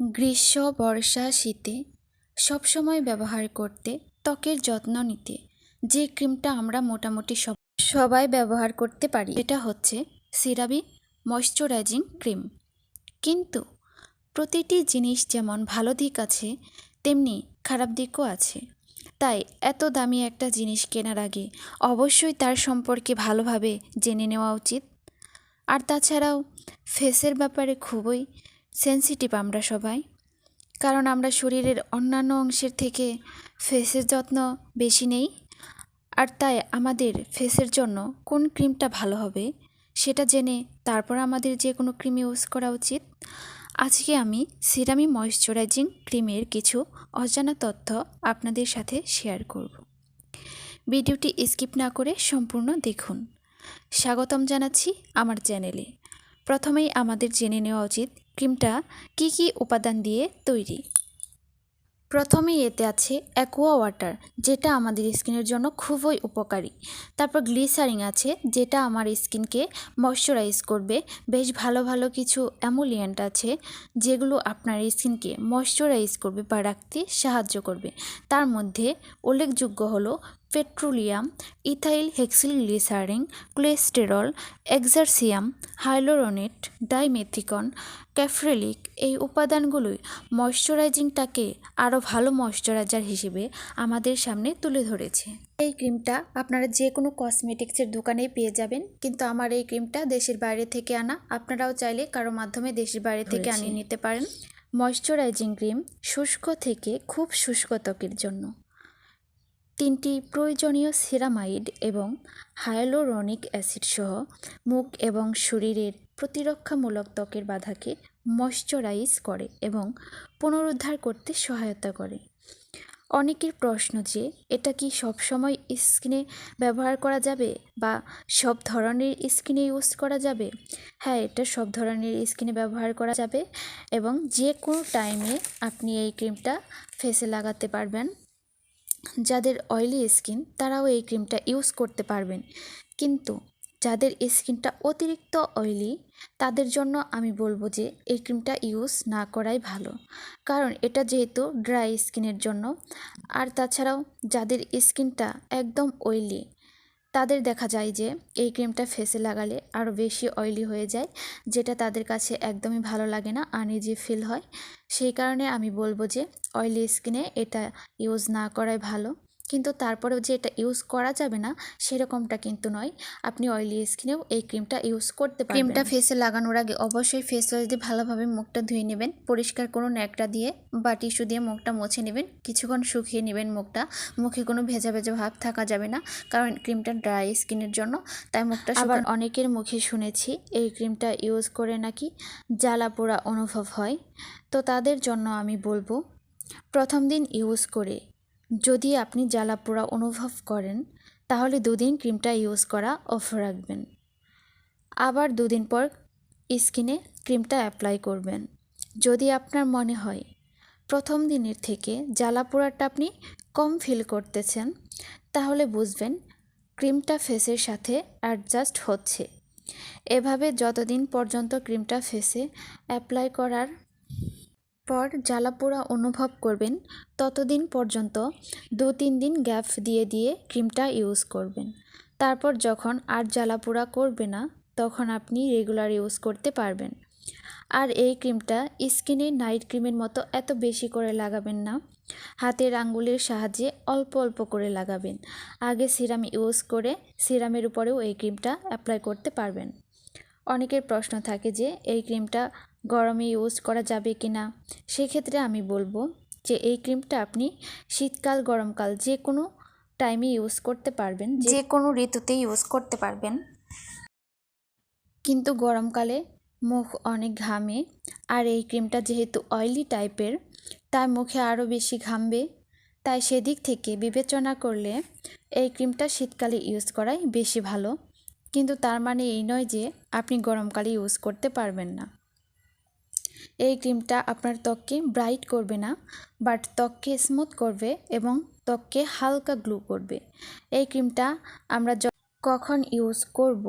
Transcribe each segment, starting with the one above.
গ্রীষ্ম, বর্ষা, শীতে সবসময় ব্যবহার করতে ত্বকের যত্ন নিতে। যে ক্রিমটা আমরা মোটামুটি সব সবাই ব্যবহার করতে পারি এটা হচ্ছে সিরাবি ময়শ্চারাইজিং ক্রিম। কিন্তু প্রতিটি জিনিস যেমন ভালো দিক আছে, তেমনি খারাপ দিকও আছে। তাই এত দামি একটা জিনিস কেনার আগে অবশ্যই তার সম্পর্কে ভালোভাবে জেনে নেওয়া উচিত। আর তাছাড়াও ফেসের ব্যাপারে খুবই সেন্সিটিভ আমরা সবাই। কারণ আমরা শরীরের অন্যান্য অংশের থেকে ফেসের যত্ন বেশি নেই। আর তাই আমাদের ফেসের জন্য কোন ক্রিমটা ভালো হবে সেটা জেনে তারপর আমাদের যে কোনো ক্রিম ইউজ করা উচিত। আজকে আমি সিরামি ময়শ্চারাইজিং ক্রিমের কিছু অজানা তথ্য আপনাদের সাথে শেয়ার করব। ভিডিওটি স্কিপ না করে সম্পূর্ণ দেখুন। স্বাগতম জানাচ্ছি আমার চ্যানেলে। প্রথমেই আমাদের জেনে নেওয়া উচিত ক্রিমটা কি কি উপাদান দিয়ে তৈরি? প্রথমেই এতে আছে অ্যাকোয়া ওয়াটার যেটা আমাদের স্কিনের জন্য খুবই উপকারী। তারপর গ্লিসারিং আছে, যেটা আমার স্কিনকে ময়শ্চারাইজ করবে। বেশ ভালো ভালো কিছু অ্যামোলিয়েন্ট আছে, যেগুলো আপনার স্কিনকে ময়শ্চারাইজ করবে বা রাখতে সাহায্য করবে। তার মধ্যে উল্লেখযোগ্য হলো petroleum ethyl hexyl glycerin cholesterol এক্সারসিয়াম hyaluronate dimethicone caprylic এই উপাদানগুলোই ময়শ্চারাইজিংটাকে আরও ভালো ময়শ্চারাইজার হিসেবে আমাদের সামনে তুলে ধরেছে। এই ক্রিমটা আপনারা যে কোনো কসমেটিক্সের দোকানেই পেয়ে যাবেন কিন্তু আমার এই ক্রিমটা দেশের বাইরে থেকে আনা। আপনারাও চাইলে কারও মাধ্যমে দেশের বাইরে থেকে আনিয়ে নিতে পারেন। ময়শ্চারাইজিং ক্রিম শুষ্ক থেকে খুব শুষ্ক ত্বকের জন্য। তিনটি প্রয়োজনীয় সিরামাইড এবং হায়ালোরনিক অ্যাসিড সহ মুখ এবং শরীরের প্রতিরক্ষামূলক ত্বকের বাধাকে ময়শ্চারাইজ করে এবং পুনরুদ্ধার করতে সহায়তা করে। অনেকের প্রশ্ন যে, এটা কি সব সময় স্কিনে ব্যবহার করা যাবে বা সব ধরনের স্কিনে ইউজ করা যাবে? হ্যাঁ এটা সব ধরনের স্কিনে ব্যবহার করা যাবে এবং যে কোনো টাইমে আপনি এই ক্রিমটা ফেসে লাগাতে পারবেন। যাদের অয়েলি স্কিন তারাও এই ক্রিমটা ইউজ করতে পারবেন। কিন্তু যাদের স্কিনটা অতিরিক্ত অয়েলি তাদের জন্য আমি বলব যে এই ক্রিমটা ইউজ না করাই ভালো। কারণ এটা যেহেতু ড্রাই স্কিনের জন্য, আর তাছাড়াও যাদের স্কিনটা একদম অয়েলি তাদের দেখা যায় যে এই ক্রিমটা ফেসে লাগালে আরও বেশি অয়েলি হয়ে যায়, যেটা তাদের কাছে একদমই ভালো লাগে না আনিজি ফিল হয়। সেই কারণে আমি বলব যে অয়েলি স্কিনে এটা ইউজ না করাই ভালো। কিন্তু তারপরেও যে এটা ইউজ করা যাবে না সেরকমটা কিন্তু নয়। আপনি অয়েলি স্কিনেও এই ক্রিমটা ইউজ করতে পারেন ক্রিমটা ফেসে লাগানোর আগে অবশ্যই ফেস ওয়াশ দিয়ে ভালোভাবে মুখটা ধুয়ে নেবেন। পরিষ্কার কোনো ন্যাকটা দিয়ে বা টিস্যু দিয়ে মুখটা মুছে নেবেন। কিছুক্ষণ শুকিয়ে নেবেন মুখটা। মুখে কোনো ভেজা ভেজা ভাব থাকা যাবে না কারণ ক্রিমটা ড্রাই স্কিনের জন্য। তাই মুখটা আবার অনেকের মুখে শুনেছি এই ক্রিমটা ইউজ করে নাকি জ্বালা পোড়া অনুভব হয়। তো তাদের জন্য আমি বলব প্রথম দিন ইউজ করে যদি আপনি জ্বালা পোড়া অনুভব করেন, তাহলে দুদিন ক্রিমটা ইউজ করা অফ রাখবেন। আবার দুদিন পর স্কিনে ক্রিমটা অ্যাপ্লাই করবেন। যদি আপনার মনে হয়, প্রথম দিনের থেকে জ্বালা পোড়াটা আপনি কম ফিল করতেছেন, তাহলে বুঝবেন ক্রিমটা ফেসের সাথে অ্যাডজাস্ট হচ্ছে। এভাবে যতদিন পর্যন্ত ক্রিমটা ফেসে অ্যাপ্লাই করার পর জ্বালাপোড়া অনুভব করবেন, ততদিন পর্যন্ত দু তিন দিন গ্যাপ দিয়ে দিয়ে ক্রিমটা ইউজ করবেন। তারপর যখন আর জ্বালাপোড়া করবে না, তখন আপনি রেগুলার ইউজ করতে পারবেন। আর এই ক্রিমটা স্কিনে নাইট ক্রিমের মতো এত বেশি করে লাগাবেন না, হাতের আঙ্গুলের সাহায্যে অল্প অল্প করে লাগাবেন। আগে সিরাম ইউজ করে সিরামের উপরেও এই ক্রিমটা অ্যাপ্লাই করতে পারবেন। অনেকের প্রশ্ন থাকে যে, এই ক্রিমটা গরমে ইউজ করা যাবে কি না? সেক্ষেত্রে আমি বলব যে এই ক্রিমটা আপনি শীতকাল গরমকাল যে কোনো টাইমে ইউজ করতে পারবেন যে কোনো ঋতুতে ইউজ করতে পারবেন। কিন্তু গরমকালে মুখ অনেক ঘামে আর এই ক্রিমটা যেহেতু অয়েলি টাইপের তাই মুখে আরও বেশি ঘামবে। তাই সেদিক থেকে বিবেচনা করলে এই ক্রিমটা শীতকালে ইউজ করাই বেশি ভালো। কিন্তু তার মানে এই নয় যে আপনি গরমকালে ইউজ করতে পারবেন না। এই ক্রিমটা আপনার ত্বককে ব্রাইট করবে না, বাট ত্বককে স্মুথ করবে এবং ত্বককে হালকা গ্লু করবে। এই ক্রিমটা আমরা কখন ইউজ করব?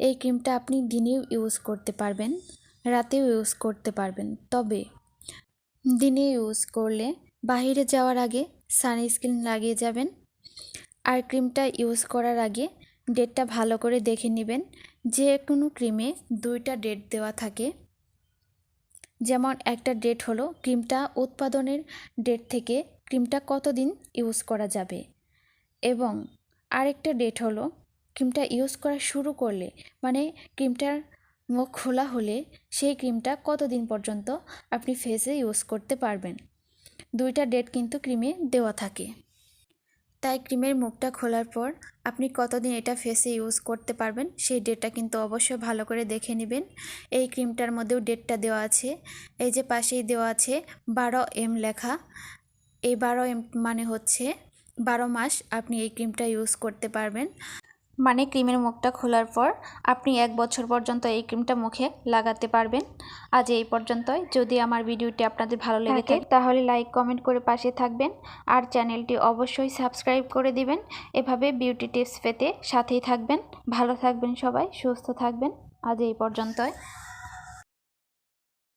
এই ক্রিমটা আপনি দিনেও ইউজ করতে পারবেন, রাতেও ইউজ করতে পারবেন। তবে দিনে ইউজ করলে বাইরে যাওয়ার আগে সানস্ক্রিন লাগিয়ে যাবেন আর ক্রিমটা ইউজ করার আগে ডেটটা ভালো করে দেখে নেবেন। যে কোনো ক্রিমে দুইটা ডেট দেওয়া থাকে। যেমন একটা ডেট হলো ক্রিমটা উৎপাদনের ডেট থেকে ক্রিমটা কতদিন ইউজ করা যাবে। এবং আরেকটা ডেট হলো ক্রিমটা ইউজ করা শুরু করলে মানে ক্রিমটার মুখ খোলা হলে সেই ক্রিমটা কতদিন পর্যন্ত আপনি ফেসে ইউজ করতে পারবেন। দুইটা ডেট কিন্তু ক্রিমে দেওয়া থাকে। তাই ক্রিমের মুখটা খোলার পর আপনি কতদিন এটা ফেসে ইউজ করতে পারবেন, সেই ডেটটা কিন্তু অবশ্যই ভালো করে দেখে নেবেন। এই ক্রিমটার মধ্যেও ডেটটা দেওয়া আছে। এই যে পাশেই দেওয়া আছে বারো এম লেখা। এই বারো এম মানে হচ্ছে বারো মাস আপনি এই ক্রিমটা ইউজ করতে পারবেন। মানে ক্রিমের মুখটা খোলার পর আপনি এক বছর পর্যন্ত এই ক্রিমটা মুখে লাগাতে পারবেন। আজ এই পর্যন্তই। যদি আমার ভিডিওটি আপনাদের ভালো লেগে থাকে তাহলে লাইক কমেন্ট করে পাশে থাকবেন। আর চ্যানেলটি অবশ্যই সাবস্ক্রাইব করে দিবেন। এভাবে বিউটি টিপস পেতে সাথেই থাকবেন। ভালো থাকবেন সবাই সুস্থ থাকবেন। আজ এই পর্যন্তই।